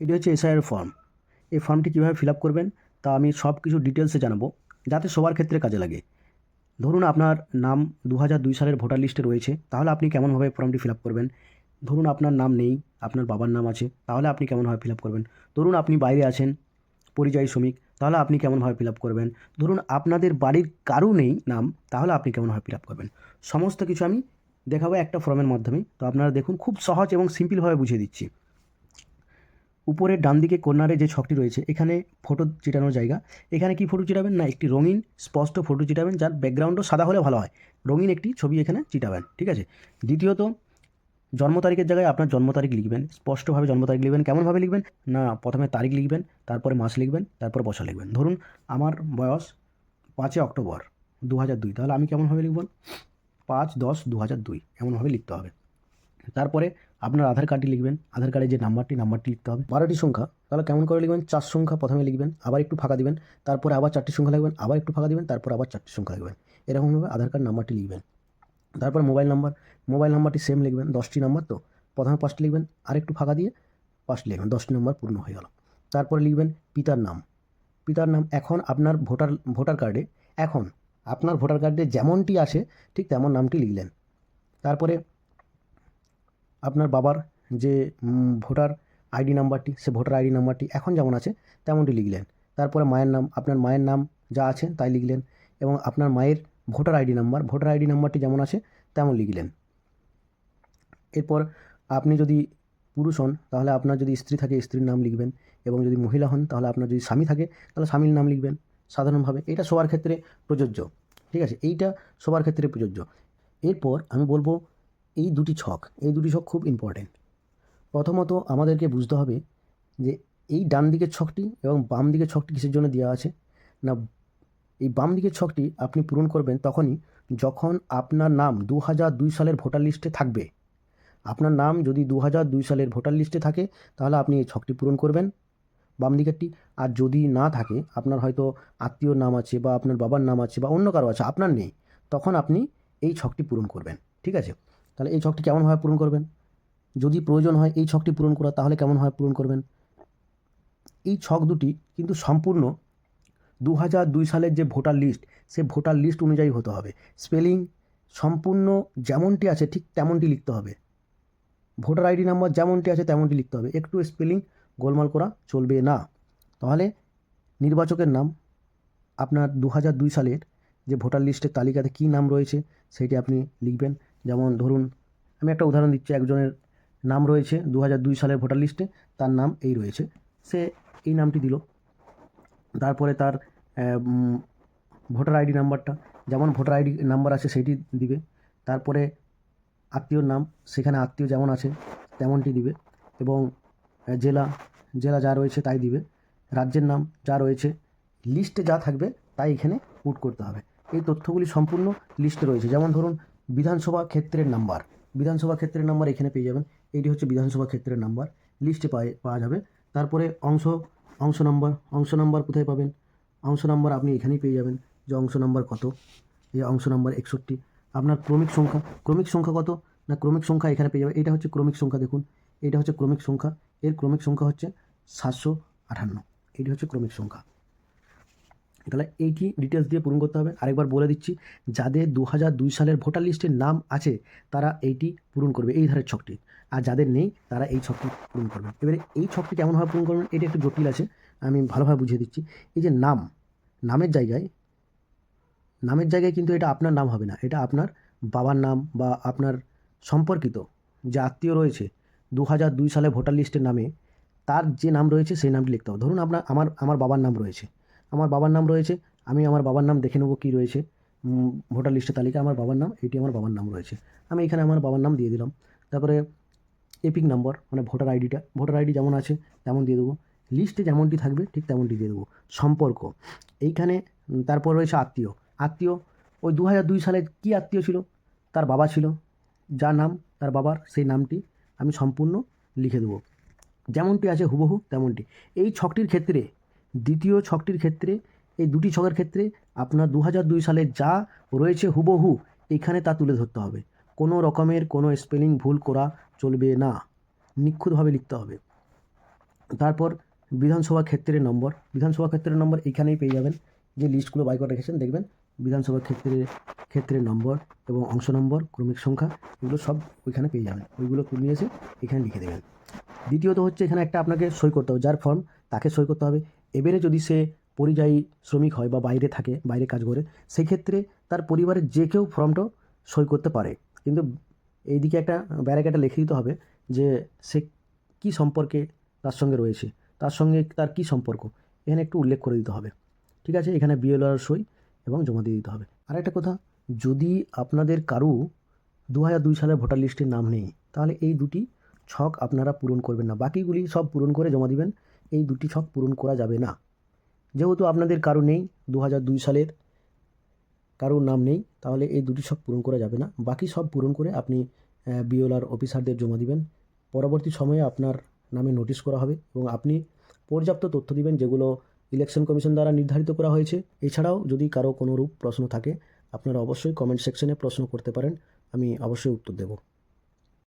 এটি হচ্ছে SIR form এই ফর্মটি কীভাবে ফিল আপ করবেন তা আমি সব কিছু ডিটেলসে জানাব, যাতে সবার ক্ষেত্রে কাজে লাগে। ধরুন আপনার নাম দু দুই সালের ভোটার লিস্টে রয়েছে, তাহলে আপনি কেমনভাবে ফর্মটি ফিল আপ করবেন? ধরুন আপনার নাম নেই, আপনার বাবার নাম আছে, তাহলে আপনি কেমনভাবে ফিল আপ করবেন? ধরুন আপনি বাইরে আছেন, পরিযায়ী শ্রমিক, তাহলে আপনি কেমনভাবে ফিল আপ করবেন? ধরুন আপনাদের বাড়ির কারও নেই নাম, তাহলে আপনি কেমনভাবে ফিল আপ করবেন? সমস্ত কিছু আমি দেখাবো একটা ফর্মের মাধ্যমে। তো আপনারা দেখুন, খুব সহজ এবং সিম্পলভাবে বুঝিয়ে দিচ্ছি। উপরের ডান দিকে কর্নারে যে ছকটি রয়েছে, এখানে ফটো চিটানোর জায়গা। এখানে কি ফটো চিটাবেন? না, একটি রঙিন, স্পষ্ট ফটো চিটাবেন, যার ব্যাকগ্রাউন্ডও সাদা হলে ভালো হয়। রঙিন একটি ছবি এখানে চিটাবেন, ঠিক আছে? দ্বিতীয়ত, জন্ম তারিখের জায়গায় আপনার জন্ম তারিখ লিখবেন। স্পষ্টভাবে জন্ম তারিখ লিখবেন, কেমনভাবে লিখবেন? না, প্রথমে তারিখ লিখবেন, তারপরে মাস লিখবেন, তারপর বছর লিখবেন। ধরুন, আমার বয়স পাঁচই অক্টোবর দু হাজার দুই। তাহলে আমি কেমনভাবে লিখব? পাঁচ দশ দু হাজার দুই, এমনভাবে লিখতে হবে। তারপরে আপনার আধার কার্ডটি লিখবেন, আধার কার্ডে যে নাম্বারটি নাম্বারটি লিখতে হবে। বারোটি সংখ্যা, তাহলে কেমন করে লিখবেন? চার সংখ্যা প্রথমে লিখবেন, আবার একটু ফাঁকা দিবেন, তারপর আবার চারটি সংখ্যা লিখবেন, আবার একটু ফাঁকা দিবেন, তারপর আবার চারটি সংখ্যা লিখবেন। এরকমভাবে আধার কার্ড, নাম্বারটি লিখবেন। তারপর মোবাইল নাম্বার, মোবাইল নাম্বারটি সেম লিখবেন, দশটি নাম্বার তো? প্রথমে পাঁচটি লিখবেন, আর একটু ফাঁকা দিয়ে পাঁচটি লিখবেন, দশটি নাম্বার পূর্ণ হয়ে গেল। তারপরে লিখবেন পিতার নাম। পিতার নাম এখন আপনার ভোটার ভোটার কার্ডে, এখন আপনার ভোটার কার্ডে যেমনটি আছে ঠিক তেমন নামটি লিখলেন। তারপরে আপনার বাবার যে ভোটার আইডি নাম্বারটি, সে ভোটার আইডি নাম্বারটি এখন যেমন আছে, তেমনটি লিখলেন। তারপরে মায়ের নাম, আপনার মায়ের নাম যা আছে তাই লিখলেন এবং আপনার মায়ের voter ID number, voter ID নাম্বারটি যেমন আছে তেমন লিখলেন। এরপর আপনি যদি পুরুষ হন, তাহলে আপনার যদি স্ত্রী থাকে, স্ত্রীর নাম লিখবেন এবং যদি মহিলা হন, তাহলে আপনার যদি স্বামী থাকে, তাহলে স্বামীর নাম লিখবেন সাধারণভাবে। এটা সবার ক্ষেত্রে প্রযোজ্য, ঠিক আছে? এইটা সবার ক্ষেত্রে প্রযোজ্য। এরপর আমি বলব এই দুটি ছক, এই দুটি ছক খুব ইম্পর্টেন্ট প্রথমত আমাদেরকে বুঝতে হবে যে এই ডান দিকের ছকটি এবং বাম দিকের ছকটি কিসের জন্য দেওয়া আছে? না, এই বাম দিকের ছকটি আপনি পূরণ করবেন তখনই যখন আপনার নাম দু হাজার দুই সালের ভোটার লিস্টে থাকবে। আপনার নাম যদি দু হাজার দুই সালের ভোটার লিস্টে থাকে, তাহলে আপনি এই ছকটি পূরণ করবেন বাম দিকেরটি। আর যদি না থাকে, আপনার হয়তো আত্মীয়র নাম আছে বা আপনার বাবার নাম আছে বা অন্য কারও আছে, আপনার নেই, তখন আপনি এই ছকটি পূরণ করবেন, ঠিক আছে? তাহলে এই ছকটি কেমনভাবে পূরণ করবেন? যদি প্রয়োজন হয় এই ছকটি পূরণ করা, তাহলে কেমনভাবে পূরণ করবেন? এই ছক দুটি কিন্তু সম্পূর্ণ দু হাজার দুই সালের যে ভোটার লিস্ট, সে ভোটার লিস্ট অনুযায়ী হতে হবে। স্পেলিং সম্পূর্ণ যেমনটি আছে ঠিক তেমনটি লিখতে হবে। ভোটার আইডি নাম্বার যেমনটি আছে তেমনটি লিখতে হবে। একটু স্পেলিং গোলমাল করা চলবে না। তাহলে নির্বাচকের নাম, আপনার দু হাজার দুই সালের যে ভোটার লিস্টের তালিকাতে কী নাম রয়েছে, সেটি আপনি লিখবেন। যেমন ধরুন, আমি একটা উদাহরণ দিচ্ছি, একজনের নাম রয়েছে দু দুই সালের ভোটার লিস্টে, তার নাম এই রয়েছে। সে এই নামটি দিল। তারপরে তার ভোটার আইডি নাম্বারটা, যেমন ভোটার আইডি নাম্বার আছে সেটি দিবে। তারপরে আত্মীয়র নাম, সেখানে আত্মীয় যেমন আছে তেমনটি দিবে এবং জেলা জেলা যা রয়েছে তাই দিবে। রাজ্যের নাম যা রয়েছে, লিস্টে যা থাকবে তাই এখানে পুট করতে হবে। এই তথ্যগুলি সম্পূর্ণ লিস্টে রয়েছে। যেমন ধরুন বিধানসভা ক্ষেত্রের নাম্বার। বিধানসভা ক্ষেত্রের নাম্বার এখানে পেয়ে যাবেন। এইটি হচ্ছে বিধানসভা ক্ষেত্রের নাম্বার। লিস্টে পাওয়া যাবে। তারপরে অংশ অংশ নাম্বার। অংশ নাম্বার কোথায় পাবেন? অংশ নাম্বার আপনি এখানেই পেয়ে যাবেন যে অংশ নাম্বার কত? এই অংশ নাম্বার একষট্টি। আপনার ক্রমিক সংখ্যা ক্রমিক সংখ্যা কত? না, ক্রমিক সংখ্যা এখানে পেয়ে যাবে এটা হচ্ছে ক্রমিক সংখ্যা, দেখুন। এটা হচ্ছে ক্রমিক সংখ্যা। এর ক্রমিক সংখ্যা হচ্ছে সাতশো আটান্ন এটি হচ্ছে ক্রমিক সংখ্যা। তাহলে এইটি ডিটেলস দিয়ে পূরণ করতে হবে? আরেকবার বলে দিচ্ছি, যাদের দু দুই সালের ভোটার লিস্টের নাম আছে, তারা এইটি পূরণ করবে, এই ধারের ছকটি। আর যাদের নেই, তারা এই ছকটি পূরণ করবে। এবারে এই ছকটি কেমনভাবে পূরণ করবেন, এটা একটু জটিল আছে, আমি ভালোভাবে বুঝিয়ে দিচ্ছি। এই যে নাম, নামের জায়গায় নামের জায়গায় কিন্তু এটা আপনার নাম হবে না, এটা আপনার বাবার নাম বা আপনার সম্পর্কিত যে আত্মীয় রয়েছে দু দুই সালে ভোটার লিস্টের নামে, তার যে নাম রয়েছে, সেই নামটি লিখতে হবে। ধরুন আপনার, আমার আমার বাবার নাম রয়েছে আমার বাবার নাম রয়েছে, আমি আমার বাবার নাম দেখে নেব কী রয়েছে। ভোটার লিস্টের তালিকা আমার বাবার নাম, এটি আমার বাবার নাম রয়েছে। আমি এখানে আমার বাবার নাম দিয়ে দিলাম। তারপরে এপিক নম্বর মানে ভোটার আইডিটা। ভোটার আইডি যেমন আছে, তেমন দিয়ে দেবো। লিস্টে যেমনটি থাকবে, ঠিক তেমনটি দিয়ে দেবো। সম্পর্ক, এইখানে তারপর রয়েছে আত্মীয়। আত্মীয়, ওই দু হাজার দুই সালে কী আত্মীয় ছিল? তার বাবা ছিল। যার নাম, তার বাবার সেই নামটি আমি সম্পূর্ণ লিখে দেবো। যেমনটি আছে হুবহু তেমনটি। এই ছকটির ক্ষেত্রে দ্বিতীয় ছকটির ক্ষেত্রে, এই দুটি ছকের ক্ষেত্রে আপনার দু হাজার দুই সালে যা রয়েছে হুবহু এখানে তা তুলে ধরতে হবে। কোনো রকমের কোনো স্পেলিং ভুল করা চলবে না। নিখুঁতভাবে লিখতে হবে। তারপর বিধানসভা ক্ষেত্রের নম্বর। বিধানসভা ক্ষেত্রের নম্বর এখানেই পেয়ে যাবেন। যে লিস্টগুলো বাই করে রেখেছেন, দেখবেন বিধানসভা ক্ষেত্রে, ক্ষেত্রের নম্বর এবং অংশ নম্বর, ক্রমিক সংখ্যা, এগুলো সব ওইখানে পেয়ে যাবেন। ওইগুলো তুলে এসে এখানে লিখে দেবেন। দ্বিতীয়ত হচ্ছে এখানে একটা আপনাকে সই করতে হবে। যার ফর্ম তাকে সই করতে হবে। এবারে যদি সে পরিযায়ী শ্রমিক হয় বা বাইরে থাকে, বাইরে কাজ করে সেই ক্ষেত্রে তার পরিবারের যে কেউ ফর্মটাও সই করতে পারে। কিন্তু এইদিকে একটা ব্যারাক লিখে দিতে হবে যে সে কী সম্পর্কে তার সঙ্গে রয়েছে, তার সঙ্গে তার কী সম্পর্ক। এখানে একটু উল্লেখ করে দিতে হবে। ঠিক আছে? এখানে বিএলআর সই এবং জমা দিয়ে দিতে হবে। আর একটা কথা, যদি আপনাদের কারু দু হাজার দুই সালের ভোটার লিস্টের নাম নেই, তাহলে এই দুটি ছক আপনারা পূরণ করবেন না। বাকিগুলি সব পূরণ করে জমা দিবেন। এই দুটি ছক পূরণ করা যাবে না। যেহেতু আপনাদের কারও নেই দু হাজার দুই সালের কারোর নাম নেই, তাহলে এই দুটি ছক পূরণ করা যাবে না। বাকি সব পূরণ করে আপনি বিওলার অফিসারদের জমা দিবেন। পরবর্তী সময়ে আপনার নামে নোটিশ করা হবে এবং আপনি পর্যাপ্ত তথ্য দিবেন যেগুলো ইলেকশন কমিশন দ্বারা নির্ধারিত করা হয়েছে। এছাড়াও যদি কারও কোনোরূপ প্রশ্ন থাকে, আপনারা অবশ্যই কমেন্ট সেকশনে প্রশ্ন করতে পারেন, আমি অবশ্যই উত্তর দেবো।